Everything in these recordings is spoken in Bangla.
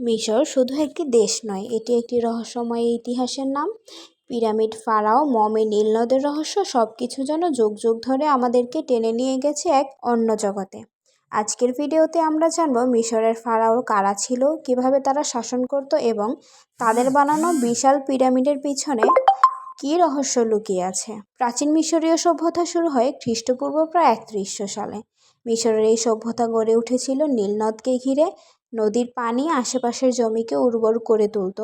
মিশর শুধু একটি দেশ নয়, এটি একটি রহস্যময় ইতিহাসের নাম। পিরামিড ফারাও, মমে নীল নদের রহস্য সব কিছু যেন যুগ যুগ ধরে আমাদেরকে টেনে নিয়ে গেছে এক অন্য জগতে। আজকের ভিডিওতে আমরা জানব মিশরের ফারাও কারা ছিল, কীভাবে তারা শাসন করত এবং তাদের বানানো বিশাল পিরামিডের পিছনে কি রহস্য লুকিয়ে আছে। প্রাচীন মিশরীয় সভ্যতা শুরু হয় খ্রিস্টপূর্ব প্রায় একত্রিশশো সালে। মিশরের এই সভ্যতা গড়ে উঠেছিল নীলনদকে ঘিরে। নদীর পানি আশেপাশের জমিকে উর্বর করে তুলত।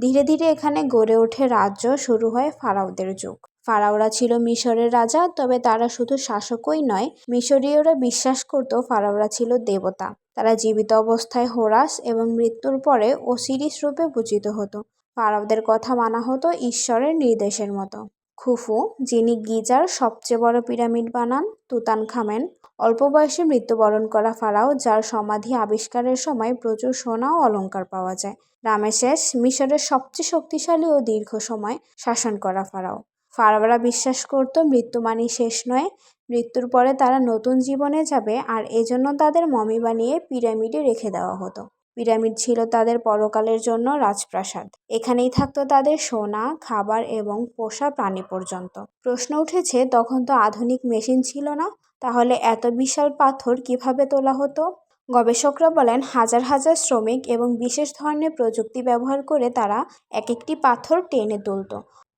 ধীরে ধীরে এখানে গড়ে ওঠে রাজ্য, শুরু হয় ফারাওদের যুগ। ফারাওরা ছিল মিশরের রাজা, তবে তারা শুধু শাসকই নয়, মিশরীয়রা বিশ্বাস করত ফারাওরা ছিল দেবতা। তারা জীবিত অবস্থায় হোরাস এবং মৃত্যুর পরে ওসিরিস রূপে পূজিত হতো। ফারাওদের কথা মানা হতো ঈশ্বরের নির্দেশের মতো। খুফু, যিনি গিজার সবচেয়ে বড় পিরামিড বানান তুতান খামেন অল্প বয়সে মৃত্যুবরণ করা ফারাও, যার সমাধি আবিষ্কারের সময় প্রচুর সোনা ও অলঙ্কার পাওয়া যায়। রামেশেষ মিশরের সবচেয়ে শক্তিশালী ও দীর্ঘ সময় শাসন করা ফারাও। ফারাওরা বিশ্বাস করত মৃত্যু মানি শেষ নয়, মৃত্যুর পরে তারা নতুন জীবনে যাবে, আর এজন্য তাদের মমি বানিয়ে পিরামিডে রেখে দেওয়া হতো। পিরামিড ছিল তাদের পরকালের জন্য রাজপ্রাসাদ। এখানেই থাকতো তাদের সোনা, খাবার এবং পোষা প্রাণী পর্যন্ত। প্রশ্ন উঠেছে, তখন তো আধুনিক মেশিন ছিল না, তাহলে এত বিশাল পাথর কীভাবে তোলা হতো? গবেষকরা বলেন, হাজার হাজার শ্রমিক এবং বিশেষ ধরনের প্রযুক্তি ব্যবহার করে তারা এক একটি পাথর টেনে তুলত।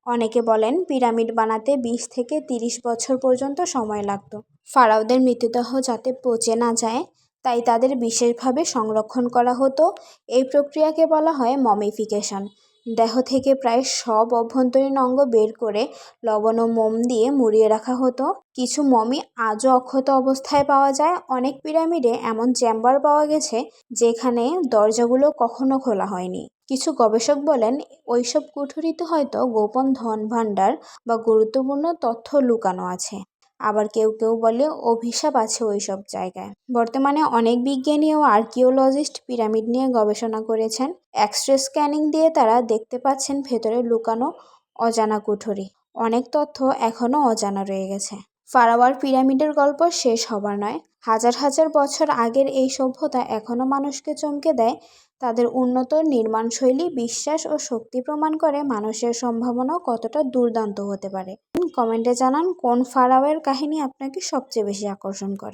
অনেকে বলেন, পিরামিড বানাতে বিশ থেকে তিরিশ বছর পর্যন্ত সময় লাগত। ফারাওদের মৃতদেহ যাতে পচে না যায় তাই তাদের বিশেষভাবে সংরক্ষণ করা হতো। এই প্রক্রিয়াকে বলা হয় মমিফিকেশন। দেহ থেকে প্রায় সব অভ্যন্তরীণ অঙ্গ বের করে লবণ ও মোম দিয়ে মুড়িয়ে রাখা হতো। কিছু মমি আজও অক্ষত অবস্থায় পাওয়া যায়। অনেক পিরামিডে এমন চেম্বার পাওয়া গেছে যেখানে দরজাগুলো কখনো খোলা হয়নি। কিছু গবেষক বলেন, ওইসব কুঠুরিতে হয়তো গোপন ধন ভাণ্ডার বা গুরুত্বপূর্ণ তথ্য লুকানো আছে। আবার কেউ কেউ বলে অভিশাপ আছে ওই সব জায়গায়। বর্তমানে অনেক বিজ্ঞানী ও আর্কিওলজিস্ট পিরামিড নিয়ে গবেষণা করেছেন। এক্স রে স্ক্যানিং দিয়ে তারা দেখতে পাচ্ছেন ভেতরে লুকানো অজানা কুঠুরি। অনেক তথ্য এখনও অজানা রয়ে গেছে। ফারাওয়ার পিরামিডের গল্প শেষ হবার নয়। হাজার হাজার বছর আগের এই সভ্যতা এখনও মানুষকে চমকে দেয়। তাদের উন্নত নির্মাণশৈলী, বিশ্বাস ও শক্তি প্রমাণ করে মানুষের সম্ভাবনা কতটা দুর্দান্ত হতে পারে। কমেন্টে জানান, কোন ফারাওয়ের কাহিনী আপনাকে সবচেয়ে বেশি আকর্ষণ করে?